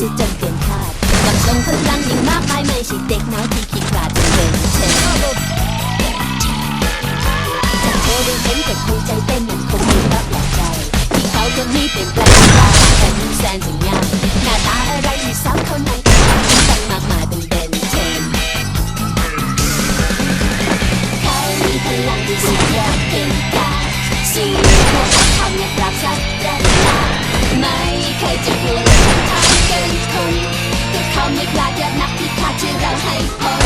สิจนเกินคาดกำลังพลังยิ่งมากมายไม่ใช่เด็กน้อยที่ขี้ขลาดจนเกินเชนจะเธอได้เห็นกับคง Hey, oh.